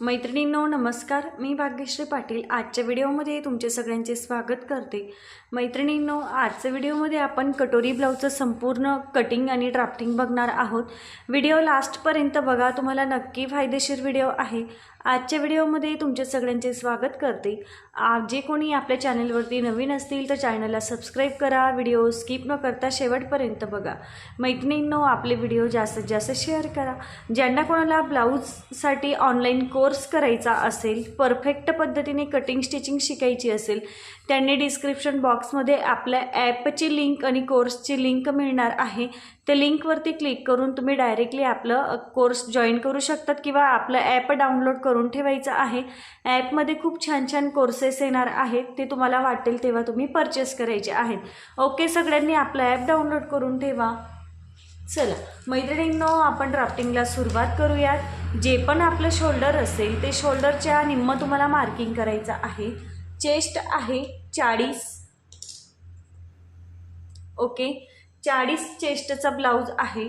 मैत्रिणींनो नमस्कार. मी भाग्यश्री पाटील. आजच्या व्हिडिओमध्ये तुमचे सगळ्यांचे स्वागत करते. मैत्रिणींनो आजच्या व्हिडिओमध्ये आपण कटोरी ब्लाऊजचं संपूर्ण कटिंग आणि ड्राफ्टिंग बघणार आहोत. व्हिडिओ लास्टपर्यंत बघा. तुम्हाला नक्की फायदेशीर व्हिडिओ आहे. आजच्या व्हिडिओमध्ये तुमचे सगळ्यांचे स्वागत करते. जे कोणी आपल्या चॅनलवरती नवीन असतील तर चॅनलला सबस्क्राईब करा व्हिडिओ स्किप न करता शेवटपर्यंत बघा. मैत्रिणींनो आपले व्हिडिओ जास्तीत जास्त शेअर करा. ज्यांना कोणाला ब्लाऊजसाठी ऑनलाईन कोर्स करायचा असेल परफेक्ट पद्धतीने कटिंग स्टिचिंग शिकायची असेल त्यांनी डिस्क्रिप्शन बॉक्समध्ये आपल्या ॲपची लिंक आणि कोर्सची लिंक मिळणार आहे. ते लिंकवरती क्लिक करून तुम्ही डायरेक्टली आपलं कोर्स जॉईन करू शकतात किंवा आपलं ॲप डाउनलोड करून ठेवायचं आहे. ॲपमध्ये खूप छान छान कोर्सेस येणार आहेत ते तुम्हाला वाटेल तेव्हा तुम्ही परचेस करायचे आहेत. ओके सगळ्यांनी आपलं ॲप डाउनलोड करून ठेवा. चला मैत्रिणींनो आपण ड्राफ्टिंगला सुरुवात करूयात. जे पण आपलं शोल्डर असेल ते शोल्डरच्या निम्म तुम्हाला मार्किंग करायचं आहे. चेस्ट आहे चाळीस. ओके चाळीस चेस्टचा ब्लाऊज आहे.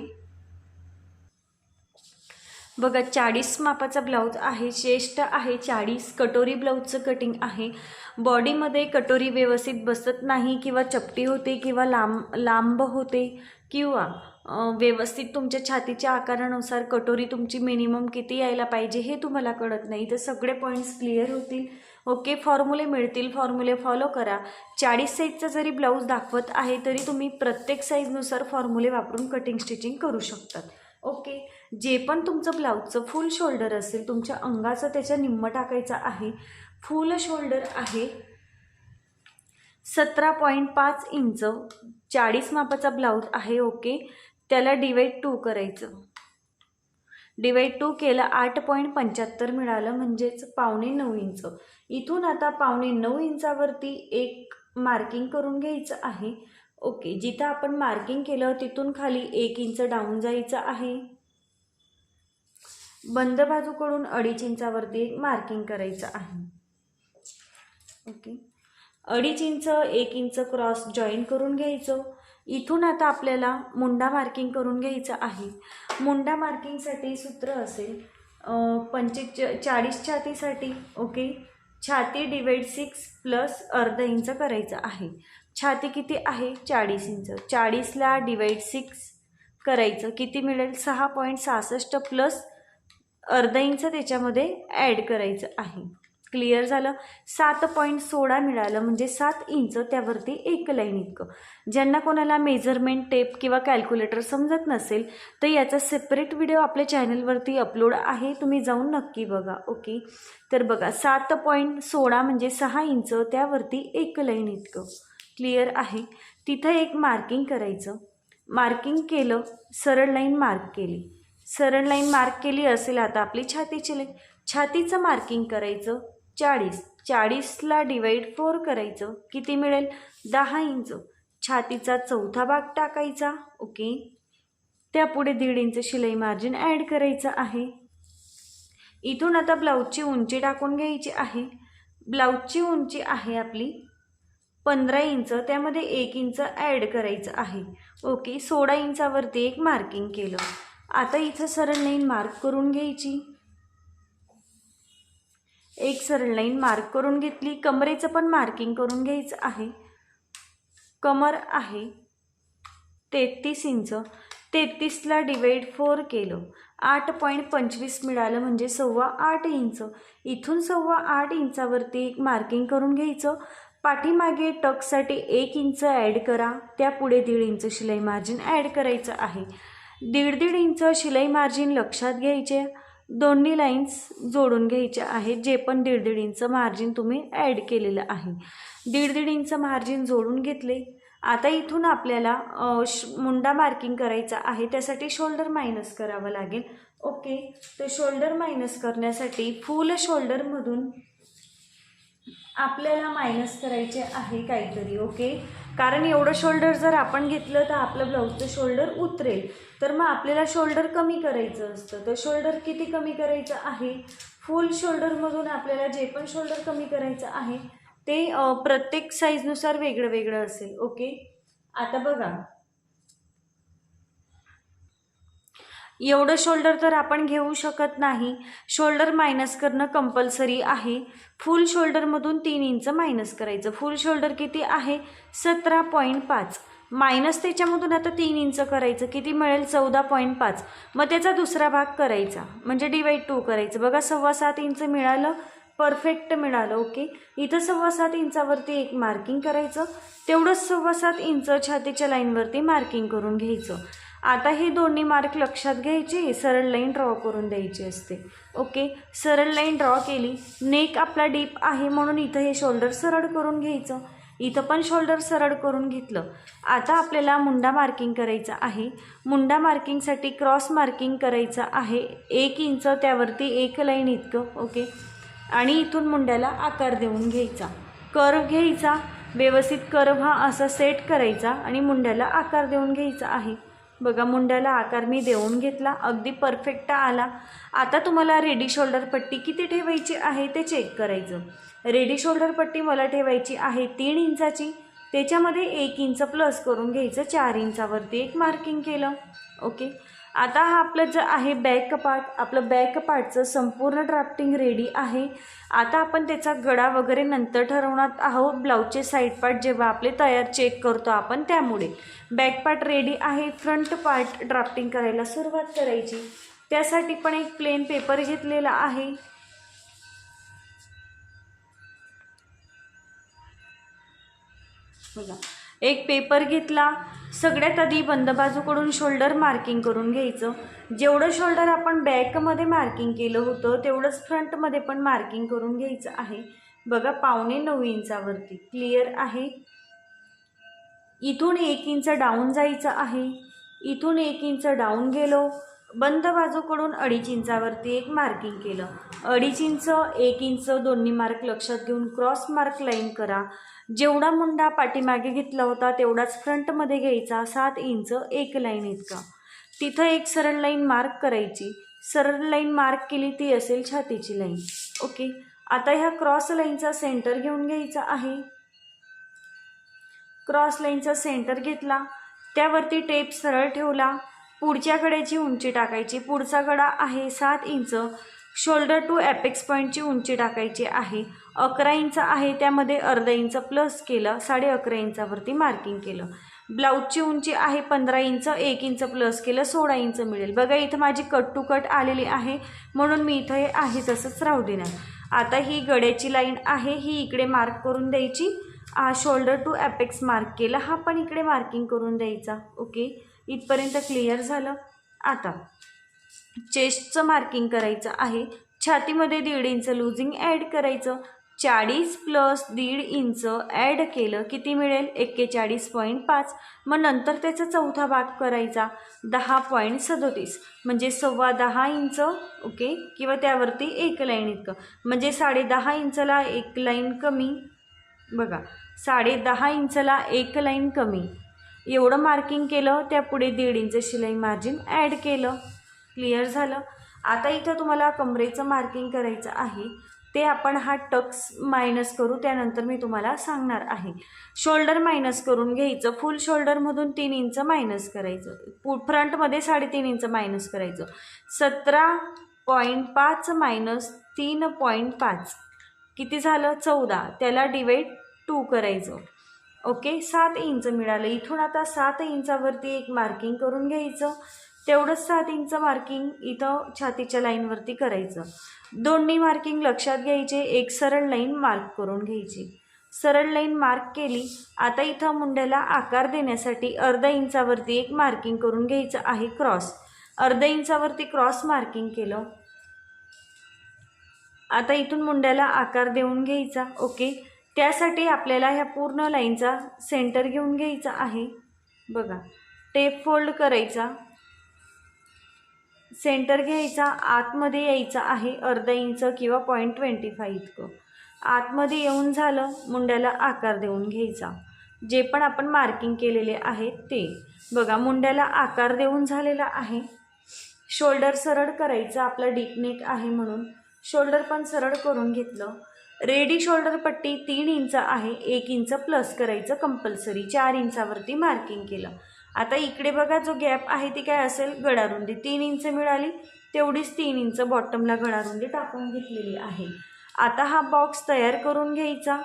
बघा चाळीस मापाचा ब्लाऊज आहे चेस्ट आहे चाळीस कटोरी ब्लाऊजचं कटिंग आहे. बॉडीमध्ये कटोरी व्यवस्थित बसत नाही किंवा चपटी होते किंवा लांब लांब होते किंवा व्यवस्थित तुमच्या छातीच्या आकारानुसार कटोरी तुमची मिनिमम किती यायला पाहिजे हे तुम्हाला कळत नाही. तर सगळे पॉईंट्स क्लिअर होतील. ओके फॉर्म्युले मिळतील फॉर्म्युले फॉलो करा. चाळीस साईजचा जरी ब्लाऊज दाखवत आहे तरी तुम्ही प्रत्येक साईजनुसार फॉर्म्युले वापरून कटिंग स्टिचिंग करू शकतात. ओके जे पण तुमचं ब्लाऊजचं फुल शोल्डर असेल तुमच्या अंगाचं त्याच्या निम्म टाकायचं आहे फुल शोल्डर आहे सतरा पॉईंट पाच इंच चाळीस मापाचा ब्लाऊज आहे ओके त्याला डिवाईड टू करायचं. डिवाईड टू केलं आठ पॉईंट पंच्याहत्तर मिळालं म्हणजेच पावणे नऊ इंच. इथून आता पावणे नऊ इंचावरती एक मार्किंग करून घ्यायचं आहे. ओके जिथं आपण मार्किंग केलं तिथून खाली एक इंच डाऊन जायचं आहे. बंद बाजूकडून अडीच इंचावरती एक मार्किंग करायचं आहे. ओके अडीच इंच एक इंच क्रॉस जॉईन करून घ्यायचं. इथून आता आपल्याला मुंडा मार्किंग करून घ्यायचं आहे. मुंडा मार्किंगसाठी सूत्र असेल पंचे चाळीस छातीसाठी ओके? छाती डिवाईड सिक्स प्लस अर्धा इंच करायचं आहे. छाती किती आहे? चाळीस इंच. चाळीसला डिवाईड सिक्स करायचं. किती मिळेल? सहा पॉईंट सहासष्ट प्लस अर्धा इंच त्याच्यामध्ये ॲड करायचं आहे. क्लिअर झालं. सात पॉईंट सोळा मिळालं म्हणजे सात इंच त्यावरती एक लाईन इतकं. ज्यांना कोणाला मेजरमेंट टेप किंवा कॅल्क्युलेटर समजत नसेल तर याचा सेपरेट व्हिडिओ आपल्या चॅनलवरती अपलोड आहे तुम्ही जाऊन नक्की बघा ओके? तर बघा सात पॉईंट सोळा म्हणजे सहा इंच त्यावरती एक लाईन इतकं. क्लिअर आहे? तिथं एक मार्किंग करायचं. मार्किंग केलं सरळ लाईन मार्क केली. सरळ लाईन मार्क केली असेल आता आपली छातीची लाईन. छातीचं मार्किंग करायचं. चाळीस चाळीसला डिवाईड फोर करायचं. किती मिळेल? दहा इंच. छातीचा चौथा भाग टाकायचा. ओके. त्यापुढे दीड इंच शिलाई मार्जिन ॲड करायचं आहे. इथून आता ब्लाऊजची उंची टाकून घ्यायची आहे. ब्लाऊजची उंची आहे आपली पंधरा इंच. त्यामध्ये एक इंच ॲड करायचं आहे. ओके. सोळा इंचावरती एक मार्किंग केलं. आता इथं सरळ लाईन मार्क करून घ्यायची. एक सरळ लाईन मार्क करून घेतली. कमरेचं पण मार्किंग करून घ्यायचं आहे. कमर आहे तेहतीस इंच. तेहतीसला डिवाइड फोर केलं. आठ पॉईंट पंचवीस मिळालं म्हणजे सव्वा आठ इंच. इथून सव्वा आठ इंचावरती एक मार्किंग करून घ्यायचं. पाठीमागे टकसाठी एक इंच ॲड करा. त्यापुढे दीड इंच शिलाई मार्जिन ॲड करायचं आहे. दीड दीड इंच शिलाई मार्जिन लक्षात घ्यायचे. दोन्ही लाईन्स जोडून घ्यायच्या आहेत जे पण दीड दीड इंच मार्जिन तुम्ही ॲड केलेलं आहे. दीड दीड इंच मार्जिन जोडून घेतले. आता इथून आपल्याला श मुंडा मार्किंग करायचा आहे त्यासाठी शोल्डर मायनस करावं लागेल. ओके? तर शोल्डर मायनस करण्यासाठी फुल शोल्डरमधून आपल्याला मायनस करायचे आहे काहीतरी ओके? कारण एवढं शोल्डर जर आपण घेतलं तर आपलं ब्लाऊजचं शोल्डर उतरेल. तर मग आपल्याला शोल्डर कमी करायचं असतं. तर शोल्डर किती कमी करायचं आहे? फुल शोल्डरमधून आपल्याला जे पण शोल्डर कमी करायचं आहे ते प्रत्येक साईजनुसार वेगळं वेगळं असेल. ओके? आता बघा. एवढं शोल्डर तर आपण घेऊ शकत नाही. शोल्डर मायनस करणं कंपल्सरी आहे. फुल शोल्डरमधून तीन इंच मायनस करायचं. फुल शोल्डर किती आहे? सतरा पॉईंट पाच. मायनस त्याच्यामधून आता तीन इंच करायचं. किती मिळेल? चौदा पॉईंट पाच. मग त्याचा दुसरा भाग करायचा. म्हणजे डिवाईड टू करायचं. बघा सव्वा सात इंच मिळालं. परफेक्ट मिळालं. ओके इथं सव्वा सात इंचावरती एक मार्किंग करायचं. तेवढंच सव्वा सात इंच छातीच्या लाईनवरती मार्किंग करून घ्यायचं. आता हे दोन्ही मार्क लक्षात घ्यायचे सरळ लाईन ड्रॉ करून द्यायची असते. ओके सरळ लाईन ड्रॉ केली. नेक आपला डीप आहे म्हणून इथं हे शोल्डर सरळ करून घ्यायचं. इथं पण शोल्डर सरळ करून घेतलं. आता आपल्याला मुंडा मार्किंग करायचा आहे. मुंडा मार्किंगसाठी क्रॉस मार्किंग करायचं आहे. एक इंच त्यावरती एक लाईन इतकं. ओके आणि इथून मुंड्याला आकार देऊन घ्यायचा. कर्व घ्यायचा. व्यवस्थित कर्व हा असा सेट करायचा आणि मुंड्याला आकार देऊन घ्यायचा आहे. बघा मुंड्याला आकार मी देऊन घेतला. अगदी परफेक्ट आला. आता तुम्हाला रेडी शोल्डर पट्टी किती ठेवायची आहे ते चेक करायचं. रेडी शोल्डर पट्टी मला ठेवायची आहे तीन इंचाची. त्याच्यामध्ये एक इंच प्लस करून घ्यायचं चार इंचावरती एक मार्किंग केलं. ओके आता हा आपलं जे आहे बॅक पार्ट आपलं बॅक पार्टचं संपूर्ण ड्राफ्टिंग रेडी आहे. आता आपण त्याचा गडा वगैरे नंतर ठरवणार आहोत. ब्लाऊजचे साईड पार्ट जेव्हा आपले तयार चेक करतो आपण त्यामुळे. बॅक पार्ट रेडी आहे. फ्रंट पार्ट ड्राफ्टिंग करायला सुरुवात करायची. त्यासाठी पण एक प्लेन पेपर घेतलेला आहे. बघा. एक पेपर घेतला सगळ्यात आधी बंद बाजूकडून शोल्डर मार्किंग करून घ्यायचं. जेवढं शोल्डर आपण बॅकमध्ये मार्किंग केलं होतं तेवढंच फ्रंटमध्ये पण मार्किंग करून घ्यायचं आहे. बघा पावणे नऊ इंचावरती. क्लिअर आहे? इथून एक इंच डाऊन जायचं आहे. इथून एक इंच डाऊन गेलो. बंद बाजूकडून अडीच इंचावरती एक मार्किंग केलं. अडीच इंच एक इंच दोन्ही मार्क लक्षात घेऊन क्रॉस मार्क लाईन करा. जेवढा मुंडा पाठीमागे घेतला होता तेवढाच फ्रंटमध्ये घ्यायचा. सात इंच एक लाईन इतका. तिथं एक सरळ लाईन मार्क करायची. सरळ लाईन मार्क केली ती असेल छातीची लाईन ओके? आता ह्या क्रॉस लाईनचा सेंटर घेऊन घ्यायचा आहे. क्रॉस लाईनचा सेंटर घेतला. त्यावरती टेप सरळ ठेवला. पुढच्या गड्याची उंची टाकायची. पुढचा गडा आहे सात इंच. शोल्डर टू ॲपेक्स पॉईंटची उंची टाकायची आहे. अकरा इंच आहे त्यामध्ये अर्धा इंच प्लस केलं साडे अकरा इंचावरती मार्किंग केलं. ब्लाऊजची उंची आहे पंधरा इंच एक इंच प्लस केलं सोळा इंच मिळेल. बघा इथं माझी कट टू कट आलेली आहे म्हणून मी इथं हे आहे तसंच राहू देणार. आता ही गड्याची लाईन आहे ही इकडे मार्क करून द्यायची. शोल्डर टू ॲपेक्स मार्क केला हा पण इकडे मार्किंग करून द्यायचा. ओके? इथपर्यंत क्लिअर झालं. आता चेस्टचं मार्किंग करायचं आहे. छातीमध्ये दीड इंच लुझिंग ॲड करायचं. चाळीस प्लस दीड इंच ॲड केलं किती मिळेल? एक्केचाळीस पॉईंट पाच. मग नंतर त्याचा चौथा भाग करायचा. दहा पॉईंट सदोतीस. म्हणजे सव्वा दहा इंच ओके किंवा त्यावरती एक लाईन इतकं. म्हणजे साडे दहा इंचला एक लाईन कमी. बघा साडे दहा इंचला एक लाईन कमी. एवढं मार्किंग केलं त्यापुढे दीड इंच शिलाई मार्जिन ॲड केलं. क्लिअर झालं. आता इथं तुम्हाला कमरेचं मार्किंग करायचं आहे. ते आपण हा टक्स मायनस करू त्यानंतर मी तुम्हाला सांगणार आहे. शोल्डर मायनस करून घ्यायचं. फुल शोल्डरमधून तीन इंच मायनस करायचं. पु फ्रंटमध्ये साडेतीन इंच मायनस करायचं. सतरा पॉईंट पाच मायनस तीन पॉईंट पाच. किती झालं? चौदा. त्याला डिवाईड टू करायचं. ओके सात इंच मिळालं. इथून आता सात इंचावरती एक मार्किंग करून घ्यायचं. तेवढंच सात इंच मार्किंग इथं छातीच्या लाईनवरती करायचं. दोन्ही मार्किंग लक्षात घ्यायचे. एक सरळ लाईन मार्क करून घ्यायची. सरळ लाईन मार्क केली. आता इथं मुंड्याला आकार देण्यासाठी अर्धा इंचावरती एक मार्किंग करून घ्यायचं आहे क्रॉस अर्धा इंचावरती क्रॉस मार्किंग केलं. आता इथून मुंड्याला आकार देऊन घ्यायचा. ओके. त्यासाठी आपल्याला ह्या पूर्ण लाईनचा सेंटर घेऊन घ्यायचा आहे. बघा टेप फोल्ड करायचा. सेंटर घ्यायचा आतमध्ये यायचा आहे अर्धा इंच किंवा पॉईंट ट्वेंटी फाय इतकं. आतमध्ये येऊन झालं मुंड्याला आकार देऊन घ्यायचा. जे पण आपण मार्किंग केलेले आहे ते. बघा मुंड्याला आकार देऊन झालेला आहे. शोल्डर सरळ करायचं आपला डीप नेक आहे म्हणून. शोल्डर पण सरळ करून घेतलं. रेडी शोल्डर पट्टी तीन इंच आहे एक इंच प्लस करायचं कंपल्सरी चार इंचावरती मार्किंग केलं. आता इकडे बघा जो गॅप आहे ती काय असेल? गडारुंदी तीन इंच मिळाली. तेवढीच तीन इंच बॉटमला गडारुंदी टाकून घेतलेली आहे. आता हा बॉक्स तयार करून घ्यायचा.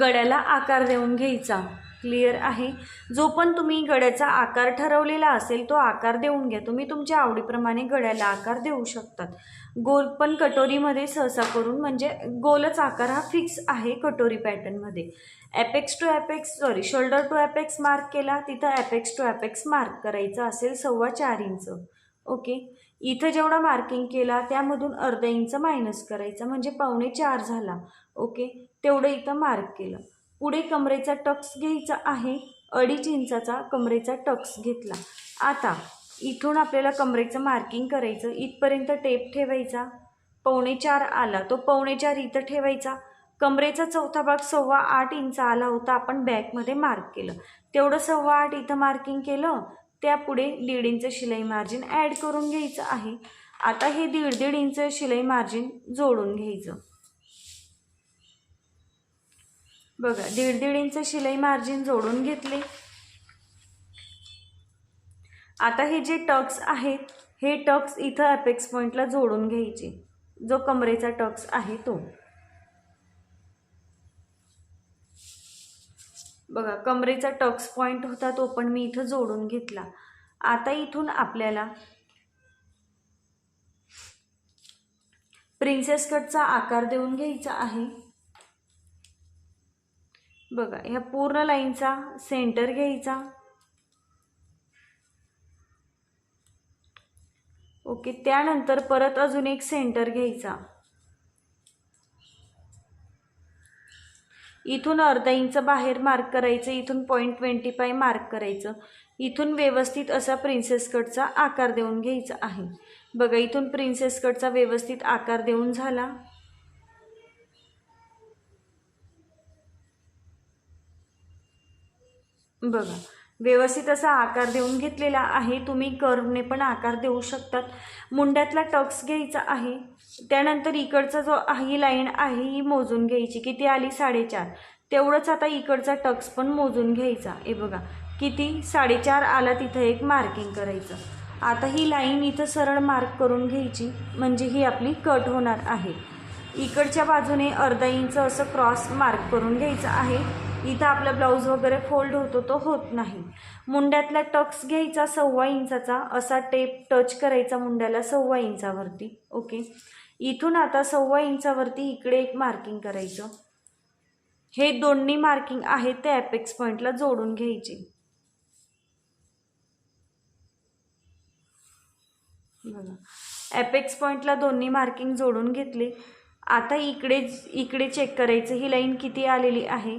गड्याला आकार देऊन घ्यायचा. क्लिअर आहे. जो पण तुम्ही गड्याचा आकार ठरवलेला असेल तो आकार देऊन घ्या. तुम्ही तुमच्या आवडीप्रमाणे गड्याला आकार देऊ शकतात. गोल पण कटोरीमध्ये सहसा करून म्हणजे गोलच आकार हा फिक्स आहे कटोरी पॅटर्नमध्ये. Apex to apex sorry shoulder to apex mark केला तिथं ॲपेक्स टू ॲपेक्स मार्क करायचं असेल सव्वा चार इंच. ओके इथं जेवढा मार्किंग केला त्यामधून अर्धा इंच मायनस करायचा म्हणजे पावणे चार झाला. ओके तेवढं इथं मार्क केलं. पुढे कमरेचा टक्स घ्यायचा आहे अडीच इंचाचा कमरेचा टक्स घेतला. आता इथून आपल्याला कमरेचं मार्किंग करायचं इथपर्यंत टेप ठेवायचा. पावणे चार आला तो पावणे चार इथं ठेवायचा. कमरेचा चौथा भाग सव्वा आठ इंच आला होता आपण बॅकमध्ये मार्क केलं. तेवढं सव्वा आठ इथं मार्किंग केलं त्यापुढे दीड इंच शिलाई मार्जिन ॲड करून घ्यायचं आहे. आता हे दीड दीड इंच शिलाई मार्जिन जोडून घ्यायचं. बघा दीड दीड इंच शिलाई मार्जिन जोडून घेतले. आता हे जे टक्स आहेत हे टक्स इथं अपेक्स पॉईंटला जोडून घ्यायचे. जो कमरेचा टक्स आहे तो. बघा कमरेचा टक्स पॉईंट होता तो पण मी इथं जोडून घेतला. आता इथून आपल्याला प्रिन्सेस कटचा आकार देऊन घ्यायचा आहे. बघा ह्या पूर्ण लाईनचा सेंटर घ्यायचा. ओके त्यानंतर परत अजून एक सेंटर घ्यायचा. इथून अर्धा इंच बाहेर मार्क करायचं इथून पॉईंट ट्वेंटी फाय मार्क करायचं. इथून व्यवस्थित असा प्रिन्सेस कटचा आकार देऊन घ्यायचा आहे. बघा इथून प्रिन्सेस कटचा व्यवस्थित आकार देऊन झाला. बघा व्यवस्थित असा आकार देऊन घेतलेला आहे. तुम्ही कर्वने पण आकार देऊ शकतात. मुंड्यातला टक्स घ्यायचा आहे. त्यानंतर इकडचा जो ही लाईन आहे ही मोजून घ्यायची. किती आली? साडेचार. तेवढंच आता इकडचा टक्स पण मोजून घ्यायचा. हे बघा किती? साडेचार आला तिथं एक मार्किंग करायचं. आता ही लाईन इथं सरळ मार्क करून घ्यायची. म्हणजे ही आपली कट होणार आहे. इकडच्या बाजूने अर्धा इंच असं क्रॉस मार्क करून घ्यायचं आहे. इथं आपला ब्लाऊज वगैरे फोल्ड होतो तो होत नाही. मुंड्यातला टक्स घ्यायचा सव्वा इंचाचा असा टेप टच करायचा मुंड्याला सव्वा इंचावरती ओके इथून आता सव्वा इंचावरती इकडे एक मार्किंग करायचं. हे दोन्ही मार्किंग आहेत ते ॲपेक्स पॉईंटला जोडून घ्यायचे. बघा. ॲपेक्स पॉईंटला दोन्ही मार्किंग जोडून घेतले. आता इकडे इकडे चेक करायचं. ही लाईन किती आलेली आहे?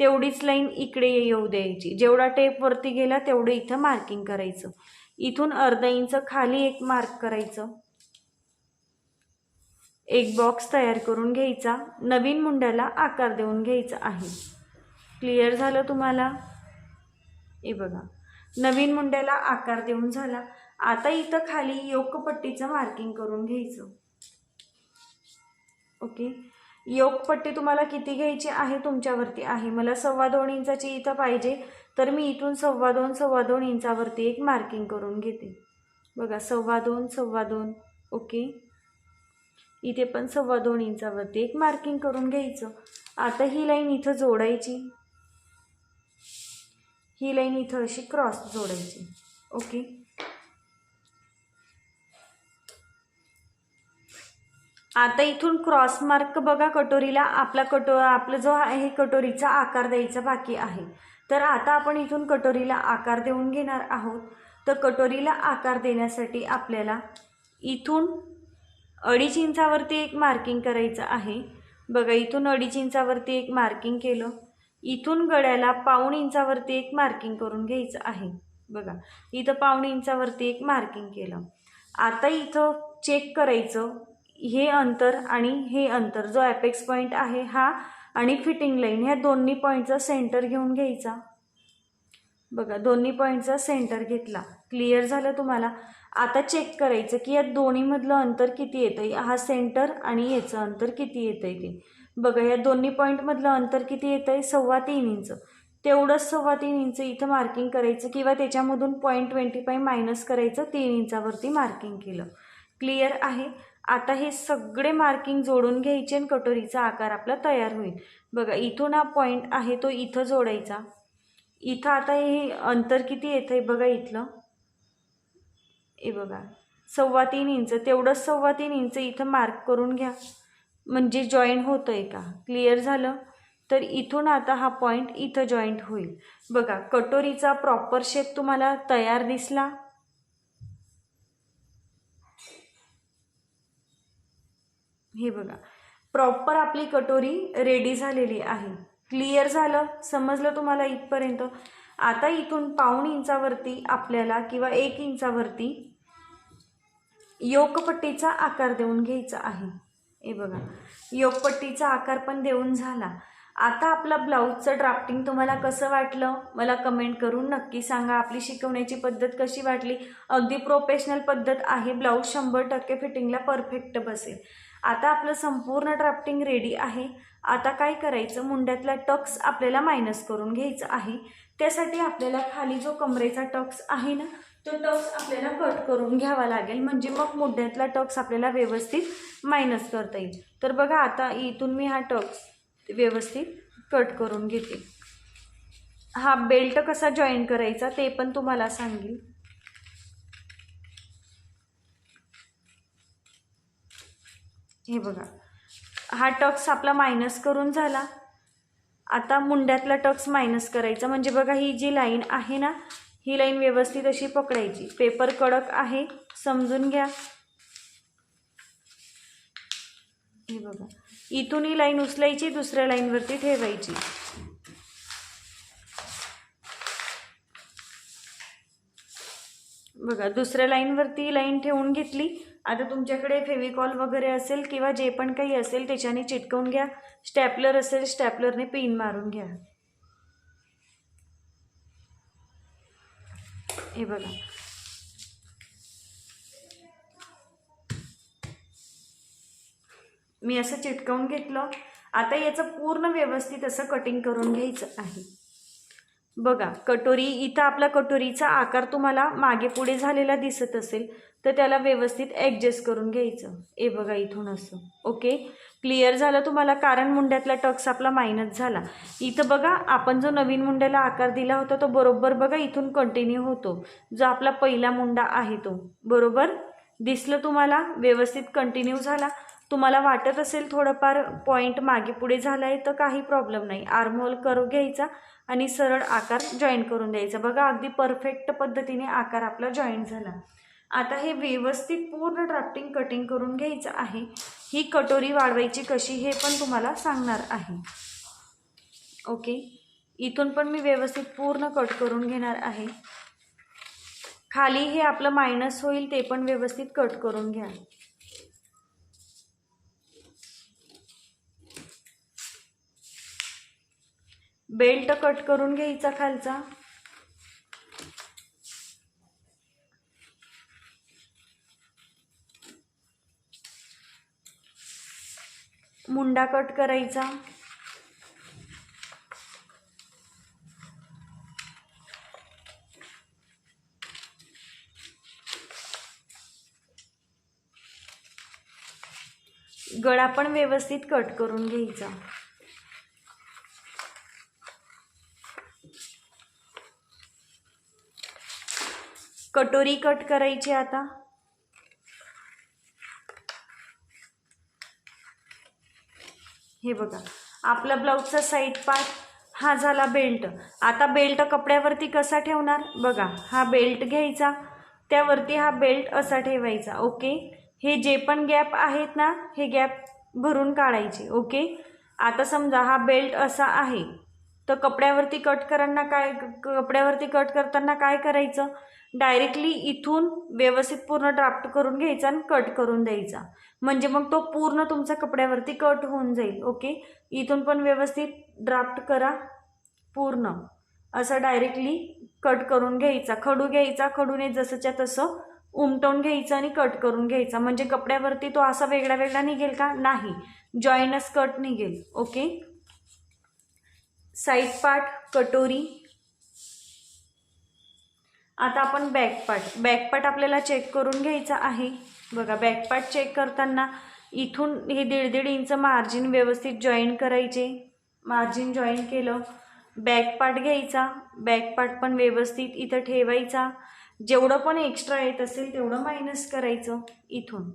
तेवढीच लाईन इकडे येऊ द्यायची. जेवढा टेपवरती गेला तेवढं इथं मार्किंग करायचं. इथून अर्धा इंच खाली एक मार्क करायचं. एक बॉक्स तयार करून घ्यायचा. नवीन मुंड्याला आकार देऊन घ्यायचा आहे. क्लिअर झालं तुम्हाला? हे बघा. नवीन मुंड्याला आकार देऊन झाला. आता इथं खाली योकपट्टीचं मार्किंग करून घ्यायचं. ओके योगपट्टी तुम्हाला किती घ्यायची आहे तुमच्यावरती आहे. मला सव्वा दोन इंचाची इथं पाहिजे तर मी इथून सव्वा दोन सव्वा दोन इंचावरती एक मार्किंग करून घेते. बघा सव्वा दोन सव्वा दोन ओके. इथे पण सव्वा दोन इंचावरती एक मार्किंग करून घ्यायचं. आता ही लाईन इथं जोडायची. ही लाईन इथं अशी क्रॉस जोडायची. ओके. आता इथून क्रॉस मार्क बघा कटोरीला. आपला कटो आपला जो आहे कटोरीचा आकार द्यायचा बाकी आहे. तर आता आपण इथून कटोरीला आकार देऊन घेणार आहोत. तर कटोरीला आकार देण्यासाठी आपल्याला इथून अडीच इंचावरती एक मार्किंग करायचं आहे. बघा इथून अडीच इंचावरती एक मार्किंग केलं. इथून गड्याला पाऊण इंचावरती एक मार्किंग करून घ्यायचं आहे. बघा इथं पाऊण इंचावरती एक मार्किंग केलं. आता इथं चेक करायचं. हे अंतर आणि हे अंतर जो ॲपेक्स पॉईंट आहे हा आणि फिटिंग लाईन ह्या दोन्ही पॉईंटचा सेंटर घेऊन घ्यायचा. बघा दोन्ही पॉईंटचा सेंटर घेतला. क्लिअर झालं तुम्हाला? आता चेक करायचं की या दोन्हीमधलं अंतर किती येतं आहे हा सेंटर आणि याचं अंतर किती येतं आहे ते? बघा या दोन्ही पॉईंटमधलं अंतर किती येतं आहे सव्वा तीन इंच. तेवढंच सव्वा तीन इंच इथं मार्किंग करायचं किंवा त्याच्यामधून पॉईंट ट्वेंटी फाय मायनस करायचं तीन इंचावरती मार्किंग केलं. क्लिअर आहे? आता हे सगळे मार्किंग जोडून घ्यायचे आणि कटोरीचा आकार आपला तयार होईल. बघा इथून हा पॉईंट आहे तो इथं जोडायचा. इथं आता हे अंतर किती येतं आहे बघा इथलं. हे बघा सव्वा तीन इंच तेवढंच सव्वा तीन इंच इथं मार्क करून घ्या. म्हणजे जॉईंट होतं आहे का? क्लिअर झालं? तर इथून आता हा पॉईंट इथं जॉईंट होईल. बघा कटोरीचा प्रॉपर शेप तुम्हाला तयार दिसला. हे बघा. प्रॉपर आपली कटोरी रेडी झालेली आहे. क्लिअर झालं? समजलं तुम्हाला इथपर्यंत? आता इथून पाऊण इंचावरती आपल्याला किंवा एक इंचावरती योगपट्टीचा आकार देऊन घ्यायचा आहे. हे बघा. योगपट्टीचा आकार पण देऊन झाला. आता आपला ब्लाऊजचं ड्राफ्टिंग तुम्हाला कसं वाटलं? मला कमेंट करून नक्की सांगा. आपली शिकवण्याची पद्धत कशी वाटली? अगदी प्रोफेशनल पद्धत आहे. ब्लाऊज शंभर टक्के फिटिंगला परफेक्ट बसेल. आता आपलं संपूर्ण ड्राफ्टिंग रेडी आहे. आता काय करायचं? मुंड्यातला टक्स आपल्याला मायनस करून घ्यायचं आहे. त्यासाठी आपल्याला खाली जो कमरेचा टक्स आहे ना तो टक्स आपल्याला कट करून घ्यावा लागेल. म्हणजे मग मुंड्यातला टक्स आपल्याला व्यवस्थित मायनस करता येईल. तर बघा आता इथून मी हा टक्स व्यवस्थित कट करून घेते. हा बेल्ट कसा जॉईन करायचा ते पण तुम्हाला सांगेल. हे बघा. हा टक्स आपला मायनस करून झाला. आता मुंड्यातला टक्स मायनस करायचा. म्हणजे बघा ही जी लाईन आहे ना ही लाईन व्यवस्थित अशी पकडायची. पेपर कडक आहे समजून घ्या. हे बघा. इथून ही लाईन उचलायची दुसऱ्या लाईनवरती ठेवायची. बघा दुसऱ्या लाईनवरती लाईन ठेवून घेतली. आता तुमच्याकडे फेविकॉल वगैरे असेल किंवा जे पण काही असेल त्याच्याने चिटकवून घ्या. स्टॅपलर असेल स्टॅपलरने पिन मारून घ्या. हे बघा. मी असं चिटकवून घेतलं. आता याचं पूर्ण व्यवस्थित असं कटिंग करून घ्यायचं आहे. बघा कटोरी इथं आपला कटोरीचा आकार तुम्हाला मागे पुढे झालेला दिसत असेल तर त्याला व्यवस्थित ॲडजस्ट करून घ्यायचं. ए बघा इथून असं. ओके क्लिअर झालं तुम्हाला? कारण मुंड्यातला टक्स आपला मायनस झाला. इथं बघा आपण जो नवीन मुंड्याला आकार दिला होता तो बरोबर बघा इथून कंटिन्यू होतो. जो आपला पहिला मुंडा आहे तो. बरोबर? दिसलं तुम्हाला? व्यवस्थित कंटिन्यू झाला. तुम्हाला वाटत असेल थोडंफार पॉईंट मागे पुढे झाला आहे तर काही प्रॉब्लेम नाही. आर्महोल करू घ्यायचा आणि सरळ आकार जॉईन करून द्यायचा. बघा अगदी परफेक्ट पद्धतीने आकार आपला जॉईन झाला. आता हे व्यवस्थित पूर्ण ड्राफ्टिंग कटिंग करून घ्यायचं आहे. ही कटोरी वाढवायची कशी हे पण तुम्हाला सांगणार आहे. ओके इथून पण मी व्यवस्थित पूर्ण कट करून घेणार आहे. खाली हे आपलं मायनस होईल ते पण व्यवस्थित कट करून घ्या. बेल्ट कट करून घ्यायचा खालचा. मुंडा कट करायचा. गळा पण व्यवस्थित कट करून घ्यायचा. कटोरी कट करायची आता. हे बघा आपला ब्लाऊजचा साईड पार्ट हा झाला बेल्ट आता बेल्ट कपड्यावरती कसा ठेवणार? बघा हा बेल्ट घ्यायचा त्यावरती हा बेल्ट असा ठेवायचा ओके हे जे पण गॅप आहेत ना हे गॅप भरून काढायचे ओके आता समजा हा बेल्ट असा आहे तर कपड्यावरती कट करताना काय कपड्यावरती कट करताना काय करायचं? डायरेक्टली इथून व्यवस्थित पूर्ण ड्राफ्ट करून घ्यायचा आणि कट करून द्यायचा. म्हणजे मग तो पूर्ण तुमचा कपड्यावरती कट होऊन जाईल ओके? इथून पण व्यवस्थित ड्राफ्ट करा पूर्ण. असं डायरेक्टली कट करून घ्यायचा. खडू घ्यायचा खडूने जसंच्या तसं. उमटवून घ्यायचं आणि कट करून घ्यायचा. म्हणजे कपड्यावरती तो असा वेगळा वेगळा निघेल का? नाही. जॉईनस कट निघेल ओके? साईड पार्ट कटोरी आता आपण बॅकपार्ट बॅकपार्ट आपल्याला चेक करून घ्यायचा आहे. बघा बॅकपार्ट चेक करताना इथून हे दीड दीड इंच मार्जिन व्यवस्थित जॉईन करायचे. मार्जिन जॉईन केलं. बॅकपार्ट घ्यायचा. बॅकपार्ट पण व्यवस्थित इथं ठेवायचा. जेवढं पण एक्स्ट्रा येत असेल तेवढं मायनस करायचं इथून.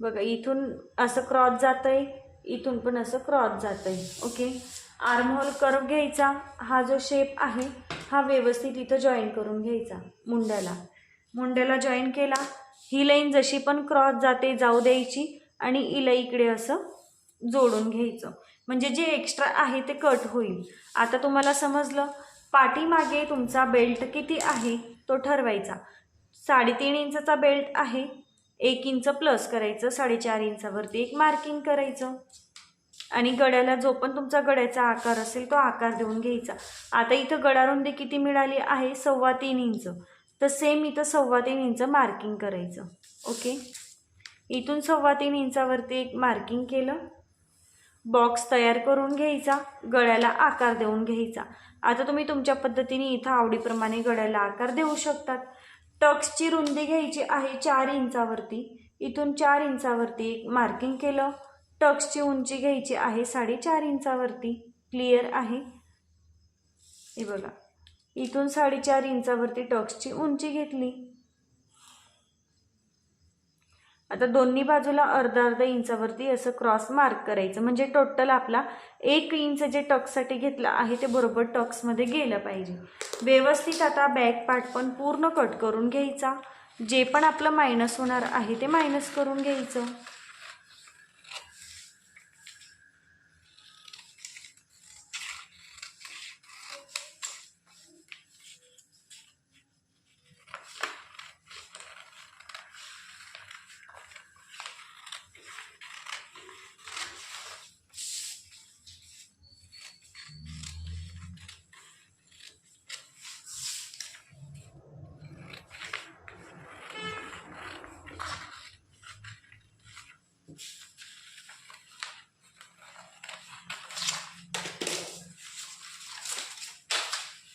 बघा इथून असं क्रॉस जातं आहे इथून पण असं क्रॉस जातं आहे ओके आर्महोल कर्व घ्यायचा. हा जो शेप आहे हा व्यवस्थित इथं जॉईन करून घ्यायचा मुंड्याला. मुंड्याला जॉईन केला. ही लाईन जशी पण क्रॉस जाते जाऊ द्यायची आणि इला इकडे असं जोडून घ्यायचं. म्हणजे जे एक्स्ट्रा आहे ते कट होईल. आता तुम्हाला समजलं पाठीमागे तुमचा बेल्ट किती आहे तो ठरवायचा. साडेतीन इंचचा बेल्ट आहे एक इंच प्लस करायचं साडेचार इंचावरती एक मार्किंग करायचं. आणि गड्याला जो पण तुमचा गड्याचा आकार असेल तो आकार देऊन घ्यायचा. आता इथं गडारुंदी किती मिळाली आहे? सव्वा तीन इंच. तर सेम इथं सव्वा तीन इंच मार्किंग करायचं. ओके इथून सव्वा तीन इंचावरती एक मार्किंग केलं. बॉक्स तयार करून घ्यायचा. गळ्याला आकार देऊन घ्यायचा. आता तुम्ही तुमच्या पद्धतीने इथं आवडीप्रमाणे गळ्याला आकार देऊ शकतात. टक्सची रुंदी घ्यायची आहे चार इंचावरती. इथून चार इंचावरती एक मार्किंग केलं. टक्सची उंची घ्यायची आहे साडेचार इंचावरती. क्लिअर आहे? हे बघा. इथून साडेचार इंचावरती टक्सची उंची घेतली. आता दोन्ही बाजूला अर्धा अर्धा इंचावरती असं क्रॉस मार्क करायचं. म्हणजे टोटल आपला एक इंच जे टक्ससाठी घेतलं आहे ते बरोबर टक्समध्ये गेलं पाहिजे. व्यवस्थित आता बॅक पार्ट पण पूर्ण कट करून घ्यायचा. जे पण आपलं मायनस होणार आहे ते मायनस करून घ्यायचं.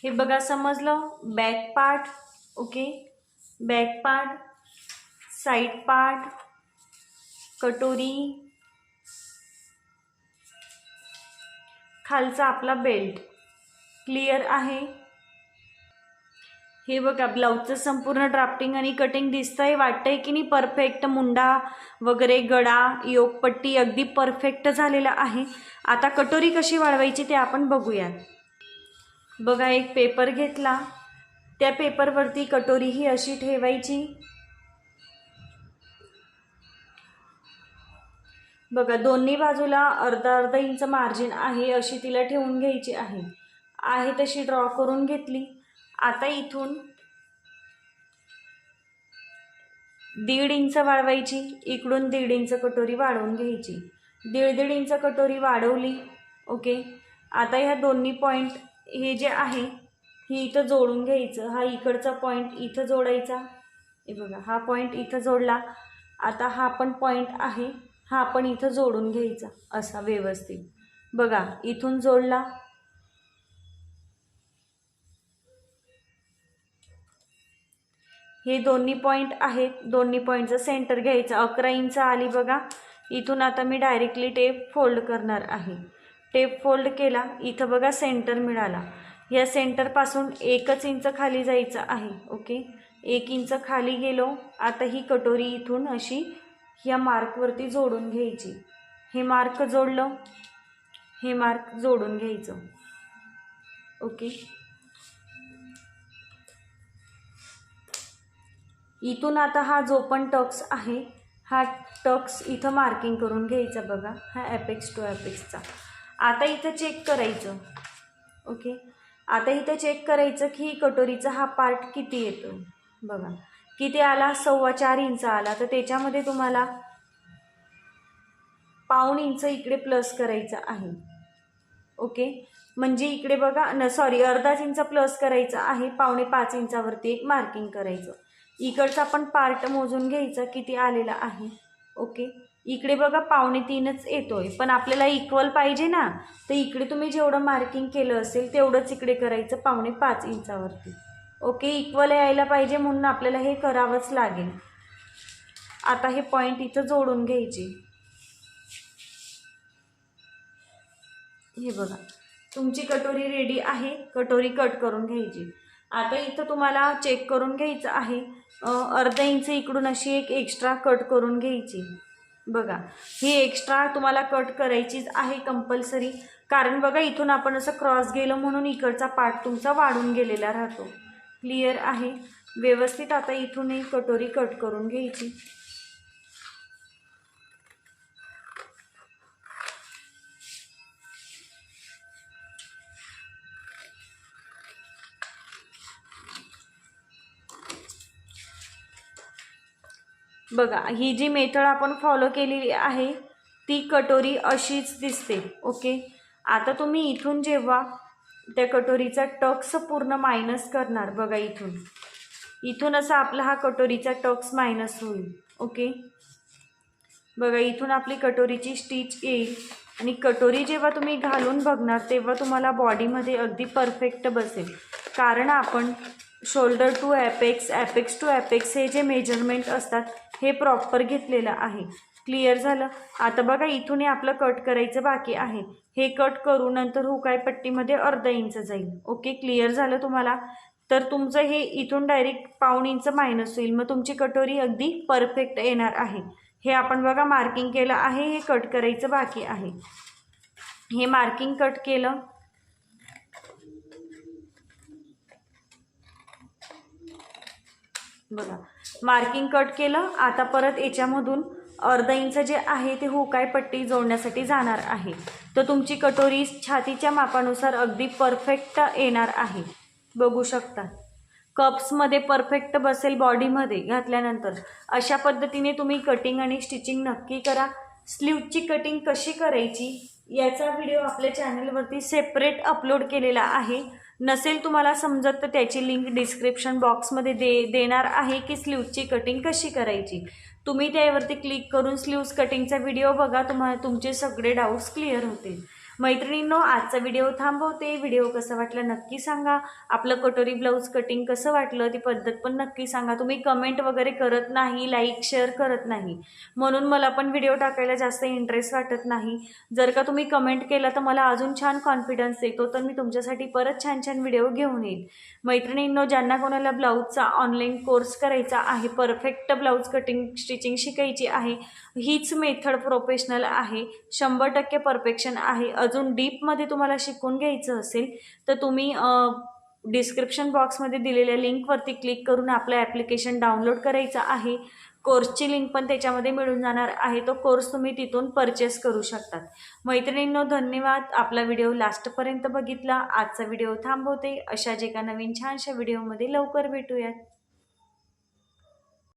हे बघा समजलं? Back part okay back part side part कटोरी खालचा आपला बेल्ट क्लिअर आहे? हे बघा ब्लाऊजचं संपूर्ण ड्राफ्टिंग आणि कटिंग दिसतं आहे वाटतं वाटतंय की नाही परफेक्ट मुंडा वगैरे गडा योगपट्टी अगदी परफेक्ट झालेला आहे. आता कटोरी कशी वाढवायची ते आपण बघूयात. बघा एक पेपर घेतला. त्या पेपरवरती कटोरी ही अशी ठेवायची. बघा दोन्ही बाजूला अर्धा अर्धा इंच मार्जिन आहे अशी तिला ठेवून घ्यायची आहे. आहे तशी ड्रॉ करून घेतली. आता इथून दीड इंच वाढवायची. इकडून दीड इंच कटोरी वाढवून घ्यायची. दीड दीड इंच कटोरी वाढवली. ओके. आता ह्या दोन्ही पॉईंट हे जे आहे ही इथं जोडून घ्यायचं. हा इकडचा पॉईंट इथं जोडायचा. हे बघा हा पॉईंट इथं जोडला. आता हा पण पॉईंट आहे हा पण इथं जोडून घ्यायचा असा व्यवस्थित. बघा इथून जोडला. हे दोन्ही पॉईंट आहेत. दोन्ही पॉईंटचं सेंटर घ्यायचं. अकरा इंच आली बघा. इथून आता मी डायरेक्टली टेप फोल्ड करणार आहे. टेप फोल्ड केला इथं बघा सेंटर मिळाला. या सेंटरपासून एकच इंच खाली जायचं आहे ओके? एक इंच खाली गेलो आता ही कटोरी इथून अशी ह्या मार्कवरती जोडून घ्यायची. हे मार्क जोडलं हे मार्क जोडून घ्यायचं. ओके? इथून आता हा जो पण टक्स आहे हा टक्स इथं मार्किंग करून घ्यायचा बघा हा ॲपेक्स टू ॲपेक्सचा आता इथं चेक करायचं. ओके आता इथं चेक करायचं की कटोरीचा हा पार्ट किती येतो? बघा. किती आला? सव्वा चार इंच आला. तर त्याच्यामध्ये तुम्हाला पाऊण इंच इकडे प्लस करायचं आहे. ओके म्हणजे इकडे बघा न सॉरी अर्धाच इंच प्लस करायचं आहे. पावणे पाच इंचावरती एक मार्किंग करायचं. इकडचा पण पार्ट मोजून घ्यायचा किती आलेला आहे. ओके इकडे बघा पावणे तीनच येतोय. पण आपल्याला इक्वल पाहिजे ना? तर इकडे तुम्ही जेवढं मार्किंग केलं असेल तेवढंच इकडे करायचं पावणे पाच इंचावरती. ओके इक्वल यायला पाहिजे म्हणून आपल्याला हे करावंच लागेल. आता हे पॉईंट इथं जोडून घ्यायचे. हे बघा तुमची कटोरी रेडी आहे कटोरी कट करून घ्यायची. आता इथं तुम्हाला चेक करून घ्यायचं आहे. अर्धा इंच इकडून अशी एक एक्स्ट्रा कट करून घ्यायची. बघा ही एक्स्ट्रा तुम्हाला कट करायचीच आहे कंपल्सरी कारण बघा इथून आपण असं क्रॉस गेलं म्हणून इकडचा पार्ट तुमचा वाढून गेलेला राहतो. क्लिअर आहे? व्यवस्थित आता इथूनही कटोरी कट करून घ्यायची. बघा ही जी मेथड आपण फॉलो केलेली आहे ती कटोरी अशीच दिसते ओके आता तुम्ही इथून जेव्हा त्या कटोरीचा टक्स पूर्ण मायनस करणार बघा इथून. इथून असा आपला हा कटोरीचा टक्स मायनस होईल ओके बघा इथून आपली कटोरीची स्टिच येईल आणि कटोरी जेव्हा तुम्ही घालून बघणार तेव्हा तुम्हाला बॉडीमध्ये अगदी परफेक्ट बसेल. कारण आपण shoulder to apex apex to apex हे जे मेजरमेंट असतात हे प्रॉपर घेतलेलं आहे. क्लिअर झालं? आता बघा इथून हे आपलं कट करायचं बाकी आहे. हे कट करू नंतर हो हुकाय पट्टीमध्ये अर्धा इंच जाईल. ओके क्लिअर झालं तुम्हाला? तर तुमचं हे इथून डायरेक्ट पाऊण इंच मायनस होईल. मग तुमची कटोरी अगदी परफेक्ट येणार आहे. हे आपण बघा मार्किंग केलं आहे हे कट करायचं बाकी आहे. हे मार्किंग कट केलं. बघा मार्किंग कट केलं. आता परत याच्यामधून अर्धा इंच जे आहे ते हुकाय पट्टी जोडण्यासाठी जाणार आहे. तर तुमची कटोरी छातीच्या मापानुसार अगदी परफेक्ट येणार आहे. बघू शकता. कप्समध्ये परफेक्ट बसेल बॉडीमध्ये घातल्यानंतर. अशा पद्धतीने तुम्ही कटिंग आणि स्टिचिंग नक्की करा. स्लीवची कटिंग कशी करायची याचा व्हिडिओ आपल्या चॅनलवरती सेपरेट अपलोड केलेला आहे. नसेल तुम्हाला समजत तर त्याची लिंक डिस्क्रिप्शन बॉक्समध्ये दे देणार आहे की स्लीवची कटिंग कशी करायची. तुम्ही त्यावरती क्लिक करून स्लीव्स कटिंगचा व्हिडिओ बघा तुम्हाला तुमचे सगळे डाऊट्स क्लिअर होतील. मैत्रिणींनो आजचा व्हिडिओ थांबवते. व्हिडिओ कसा वाटला नक्की सांगा. आपलं कटोरी ब्लाऊज कटिंग कसं वाटलं ती पद्धत पण नक्की सांगा. तुम्ही कमेंट वगैरे करत नाही लाईक शेअर करत नाही. म्हणून मला पण व्हिडिओ टाकायला जास्त इंटरेस्ट वाटत नाही. जर का तुम्ही कमेंट केला तर मला अजून छान कॉन्फिडन्स येतो तर मी तुमच्यासाठी परत छान छान व्हिडिओ घेऊन येईल मैत्रिणींनो ज्यांना कोणाला ब्लाऊजचा ऑनलाईन कोर्स करायचा आहे परफेक्ट ब्लाऊज कटिंग स्टिचिंग शिकायची आहे हीच मेथड प्रोफेशनल आहे. शंभर टक्के परफेक्शन आहे. अजून डीपमध्ये तुम्हाला शिकून घ्यायचं असेल तर तुम्ही डिस्क्रिप्शन बॉक्समध्ये दिलेल्या लिंकवरती क्लिक करून आपलं ॲप्लिकेशन डाउनलोड करायचं आहे. कोर्सची लिंक पण त्याच्यामध्ये मिळून जाणार आहे. तो कोर्स तुम्ही तिथून परचेस करू शकतात. मैत्रिणींनो धन्यवाद. आपला व्हिडिओ लास्टपर्यंत बघितला. आजचा व्हिडिओ थांबवते. अशा जे एका नवीन छानशा व्हिडिओमध्ये लवकर भेटूयात.